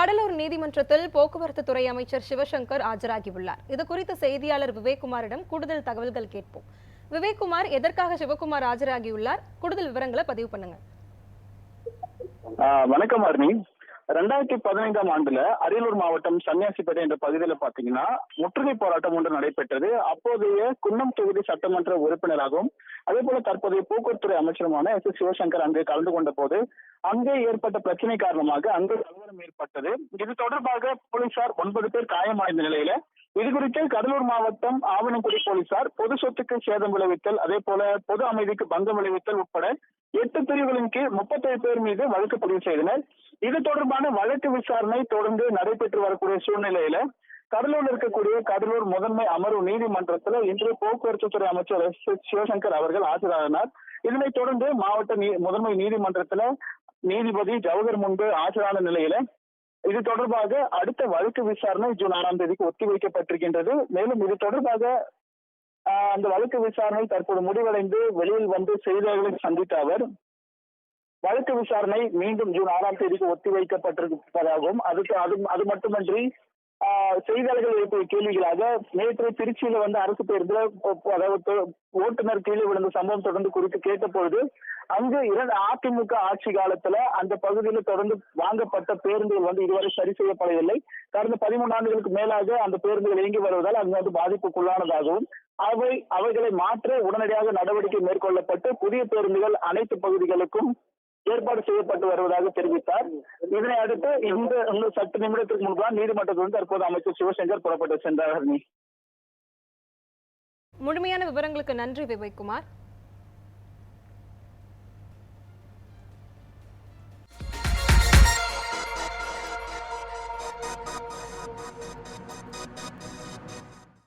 கடலூர் நீதிமன்றத்தில் போக்குவரத்து துறை அமைச்சர் சிவசங்கர் ஆஜராகியுள்ளார். இது குறித்து செய்தியாளர் விவேக்குமாரிடம் கூடுதல் தகவல்கள் கேட்போம். விவேக்குமார் எதற்காக சிவகுமார் ஆஜராகியுள்ளார்? கூடுதல் விவரங்களை பதிவு பண்ணுங்க. வணக்கம் அருணி ரெண்டாயிரத்தி பதினைந்தாம் ஆண்டுல அரியலூர் மாவட்டம் சன்னியாசிப்பேட்டை என்ற பகுதியில பாத்தீங்கன்னா முற்றுகை போராட்டம் ஒன்று நடைபெற்றது. அப்போதைய குன்னம் தொகுதி சட்டமன்ற உறுப்பினராகவும் அதே போல தற்போதைய போக்குவரத்துறை அமைச்சருமான எஸ் எஸ் சிவசங்கர் அங்கே கலந்து கொண்ட போது அங்கே ஏற்பட்ட பிரச்சனை காரணமாக அங்கு கலவரம் ஏற்பட்டது. இது தொடர்பாக போலீசார் ஒன்பது பேர் காயமடைந்த நிலையில இது குறித்து கடலூர் மாவட்டம் ஆவணங்குடி போலீசார் பொது சொத்துக்கு சேதம் விளைவித்தல் அதே போல பொது அமைதிக்கு பங்கம் விளைவித்தல் உட்பட எட்டு பிரிவுகளின் கீழ் முப்பத்தேழு பேர் மீது வழக்கு பதிவு செய்தனர். இது தொடர்பான வழக்கு விசாரணை தொடர்ந்து நடைபெற்று வரக்கூடிய சூழ்நிலையில கடலூர்ல இருக்கக்கூடிய கடலூர் முதன்மை அமர்வு நீதிமன்றத்துல இன்று போக்குவரத்து துறை அமைச்சர் எஸ் சிவசங்கர் அவர்கள் ஆஜரானார். இதனைத் தொடர்ந்து மாவட்ட முதன்மை நீதிமன்றத்துல நீதிபதி ஜவஹர் முன்பு ஆஜரான நிலையில இது தொடர்பாக அடுத்த வழக்கு விசாரணை ஜூன் ஆறாம் தேதிக்கு ஒத்திவைக்கப்பட்டிருக்கின்றது மேலும் இது தொடர்பாக ஆஹ், அந்த வழக்கு விசாரணை தற்போது முடிவடைந்து வெளியில் வந்து செய்தியாளர்களை சந்தித்த அவர் வழக்கு விசாரணை மீண்டும் ஜூன் ஆறாம் தேதிக்கு ஒத்திவைக்கப்பட்டிருப்பதாகவும் அதுக்கு அது அது மட்டுமன்றி செய்தியாளர்கள் எழுப்பிய கேள்விகளாக நேற்று திருச்சியில வந்து அரசு பேருந்துல அதாவது ஓட்டுநர் கீழே விழுந்த சம்பவம் தொடர்ந்து குறித்து கேட்டபொழுது அங்கு இரண்டு அதிமுக ஆட்சி காலத்துல அந்த பகுதியில தொடர்ந்து வாங்கப்பட்ட பேருந்துகள் வந்து இதுவரை சரி செய்யப்படவில்லை. கடந்த பதிமூணு ஆண்டுகளுக்கு மேலாக அந்த பேருந்துகள் இயங்கி வருவதால் அங்கு வந்து பாதிப்புக்குள்ளானதாகவும் அவை அவைகளை மாற்ற உடனடியாக நடவடிக்கை மேற்கொள்ளப்பட்டு புதிய பேருந்துகள் அனைத்து பகுதிகளுக்கும் ஏற்பாடு செய்யப்பட்டு வருவதாக தெரிவித்தார். இதனை அடுத்து இந்த இந்த சற்று நிமிடத்திற்கு முன்பாக நீதிமன்றத்திலிருந்து தற்போது அமைச்சர் சிவசங்கர் புறப்பட்டு சென்றார். முழுமையான விவரங்களுக்கு நன்றி விவேக்குமார்